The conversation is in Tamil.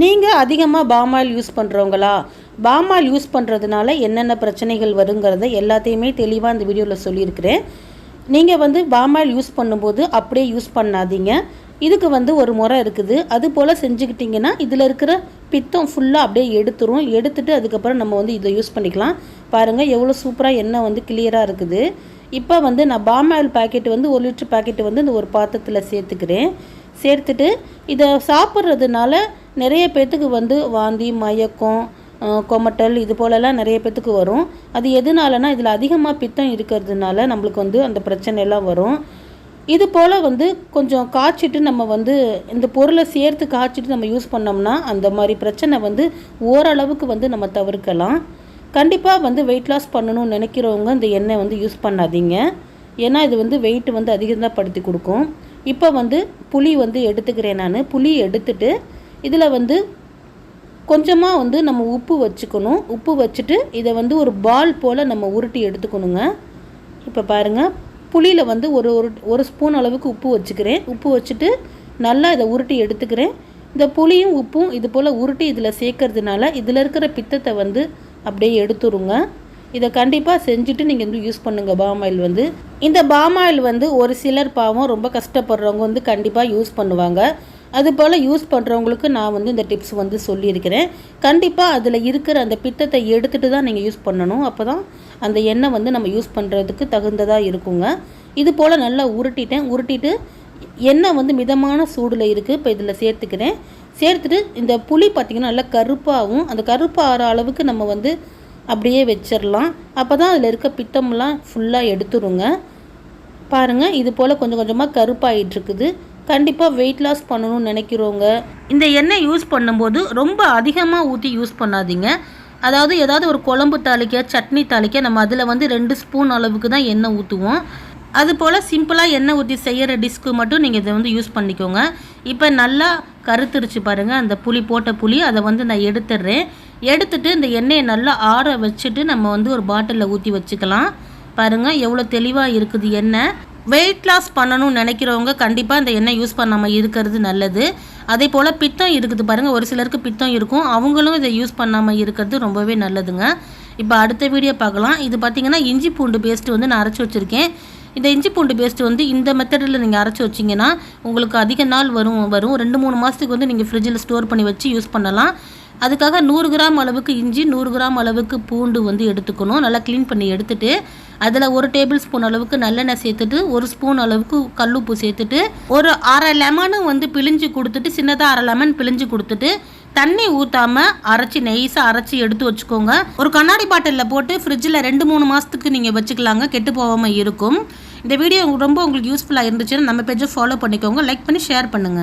நீங்கள் அதிகமாக பாமாயில் யூஸ் பண்ணுறவங்களா பாமாயில் யூஸ் பண்ணுறதுனால என்னென்ன பிரச்சனைகள் வருங்கிறத எல்லாத்தையுமே தெளிவாக இந்த வீடியோவில் சொல்லியிருக்கிறேன். நீங்கள் வந்து பாமாயில் யூஸ் பண்ணும்போது அப்படியே யூஸ் பண்ணாதீங்க. இதுக்கு வந்து ஒரு முறை இருக்குது. அது போல் செஞ்சுக்கிட்டிங்கன்னா இதில் இருக்கிற பித்தம் ஃபுல்லாக அப்படியே எடுத்துரும். எடுத்துட்டு அதுக்கப்புறம் நம்ம வந்து இதை யூஸ் பண்ணிக்கலாம். பாருங்கள் எவ்வளோ சூப்பராக எண்ணெய் வந்து கிளியராக இருக்குது. இப்போ வந்து நான் பாம் ஆயில் பாக்கெட் வந்து ஒரு லிட்டர் பாக்கெட் வந்து இந்த ஒரு பாத்திரத்தில் சேர்த்துக்கிறேன். சேர்த்துட்டு இதை சாப்பிட்றதுனால நிறைய பேர்த்துக்கு வந்து வாந்தி மயக்கம் கொமட்டல் இது போலலாம் நிறைய பேர்த்துக்கு வரும். அது எதுனாலனா இதில் அதிகமாக பித்தம் இருக்கிறதுனால நம்மளுக்கு வந்து அந்த பிரச்சனையெல்லாம் வரும். இது போல் வந்து கொஞ்சம் காய்ச்சிட்டு நம்ம வந்து இந்த பொருளை சேர்த்து காய்ச்சிட்டு நம்ம யூஸ் பண்ணோம்னா அந்த மாதிரி பிரச்சனை வந்து ஓரளவுக்கு வந்து நம்ம தவிர்க்கலாம். கண்டிப்பாக வந்து வெயிட் லாஸ் பண்ணணும்னு நினைக்கிறவங்க இந்த எண்ணெய் வந்து யூஸ் பண்ணாதீங்க. ஏன்னா இது வந்து வெயிட் வந்து அதிகமாக படுத்தி கொடுக்கும். இப்போ வந்து புளி வந்து எடுத்துக்கிறேன் நான். புளி எடுத்துட்டு இதில் வந்து கொஞ்சமாக வந்து நம்ம உப்பு வச்சுக்கணும். உப்பு வச்சுட்டு இதை வந்து ஒரு பால் போல் நம்ம உருட்டி எடுத்துக்கணுங்க. இப்போ பாருங்கள் புளியில் வந்து ஒரு ஒரு ஒரு ஸ்பூன் அளவுக்கு உப்பு வச்சுக்கிறேன். உப்பு வச்சுட்டு நல்லா இதை உருட்டி எடுத்துக்கிறேன். இந்த புளியும் உப்பும் இது போல் உருட்டி இதில் சேர்க்கறதுனால இதில் இருக்கிற பித்தத்தை வந்து அப்படியே எடுத்துருங்க. இதை கண்டிப்பாக செஞ்சுட்டு நீங்கள் வந்து யூஸ் பண்ணுங்கள் பாம் ஆயில் வந்து. இந்த பாம் ஆயில் வந்து ஒரு சிலர் பாவம் ரொம்ப கஷ்டப்படுறவங்க வந்து கண்டிப்பாக யூஸ் பண்ணுவாங்க. அது போல் யூஸ் பண்ணுறவங்களுக்கு நான் வந்து இந்த டிப்ஸ் வந்து சொல்லியிருக்கிறேன். கண்டிப்பாக அதில் இருக்கிற அந்த பித்தத்தை எடுத்துகிட்டு தான் நீங்கள் யூஸ் பண்ணணும். அப்போ தான் அந்த எண்ணெய் வந்து நம்ம யூஸ் பண்ணுறதுக்கு தகுந்ததாக இருக்குங்க. இது போல் நல்லா உருட்டிட்டேன். உருட்டிட்டு எண்ணெய் வந்து மிதமான சூடில் இருக்குது இப்போ இதில் சேர்த்துக்கிறேன். சேர்த்துட்டு இந்த புளி பார்த்திங்கன்னா நல்லா கருப்பாகவும் அந்த கருப்பாகிற அளவுக்கு நம்ம வந்து அப்படியே வச்சிடலாம் அப்போ தான் அதில் இருக்க பித்தம்லாம் ஃபுல்லாக எடுத்துருங்க. பாருங்கள் இது போல் கொஞ்சம் கொஞ்சமாக கருப்பாகிட்டு இருக்குது. கண்டிப்பாக வெயிட் லாஸ் பண்ணணும்னு நினைக்கிறவங்க இந்த எண்ணெய் யூஸ் பண்ணும்போது ரொம்ப அதிகமாக ஊற்றி யூஸ் பண்ணாதீங்க. அதாவது ஏதாவது ஒரு குழம்பு தாளிக்க சட்னி தாளிக்க நம்ம அதில் வந்து ரெண்டு ஸ்பூன் அளவுக்கு தான் எண்ணெய் ஊற்றுவோம் அது போல் சிம்பிளாக எண்ணெய் ஊற்றி செய்கிற டிஸ்க்கு மட்டும் நீங்கள் இதை வந்து யூஸ் பண்ணிக்கோங்க. இப்போ நல்லா கருத்துருச்சு பாருங்கள் அந்த புளி போட்ட புளி அதை வந்து நான் எடுத்துடுறேன். எடுத்துட்டு இந்த எண்ணெயை நல்லா ஆற வச்சுட்டு நம்ம வந்து ஒரு பாட்டிலில் ஊற்றி வச்சுக்கலாம். பாருங்கள் எவ்வளோ தெளிவாக இருக்குது எண்ணெய். வெயிட் லாஸ் பண்ணணும்னு நினைக்கிறவங்க கண்டிப்பாக இந்த எண்ணெய் யூஸ் பண்ணாமல் இருக்கிறது நல்லது. அதே போல் பித்தம் இருக்குது பாருங்கள் ஒரு சிலருக்கு பித்தம் இருக்கும். அவங்களும் இதை யூஸ் பண்ணாமல் இருக்கிறது ரொம்பவே நல்லதுங்க. இப்போ அடுத்த வீடியோ பார்க்கலாம். இது பார்த்தீங்கன்னா இஞ்சி பூண்டு பேஸ்ட்டு வந்து நான் அரைச்சி வச்சுருக்கேன். இந்த இஞ்சி பூண்டு பேஸ்ட்டு வந்து இந்த மெத்தடில் நீங்கள் அரைச்சி வச்சிங்கன்னா உங்களுக்கு அதிக நாள் வரும் வரும். ரெண்டு மூணு மாதத்துக்கு வந்து நீங்கள் ஃப்ரிட்ஜில் ஸ்டோர் பண்ணி வச்சு யூஸ் பண்ணலாம். அதுக்காக நூறு கிராம் அளவுக்கு இஞ்சி நூறு கிராம் அளவுக்கு பூண்டு வந்து எடுத்துக்கணும். நல்லா க்ளீன் பண்ணி எடுத்துட்டு அதில் ஒரு டேபிள் ஸ்பூன் அளவுக்கு நல்லெண்ணெய் சேர்த்துட்டு ஒரு ஸ்பூன் அளவுக்கு கல்லுப்பு சேர்த்துட்டு ஒரு அரை லெமனும் வந்து பிழிஞ்சு கொடுத்துட்டு சின்னதாக அரை லெமன் பிழிஞ்சு கொடுத்துட்டு தண்ணி ஊற்றாம அரைச்சி நெய்ஸாக அரைச்சி எடுத்து வச்சுக்கோங்க. ஒரு கண்ணாடி பாட்டிலில் போட்டு ஃப்ரிட்ஜில் ரெண்டு மூணு மாதத்துக்கு நீங்கள் வச்சுக்கலாங்க. கெட்டு போகாமல் இருக்கும். இந்த வீடியோ ரொம்ப உங்களுக்கு யூஸ்ஃபுல்லாக இருந்துச்சுன்னா நம்ம பேஜை ஃபாலோ பண்ணிக்கோங்க. லைக் பண்ணி ஷேர் பண்ணுங்கள்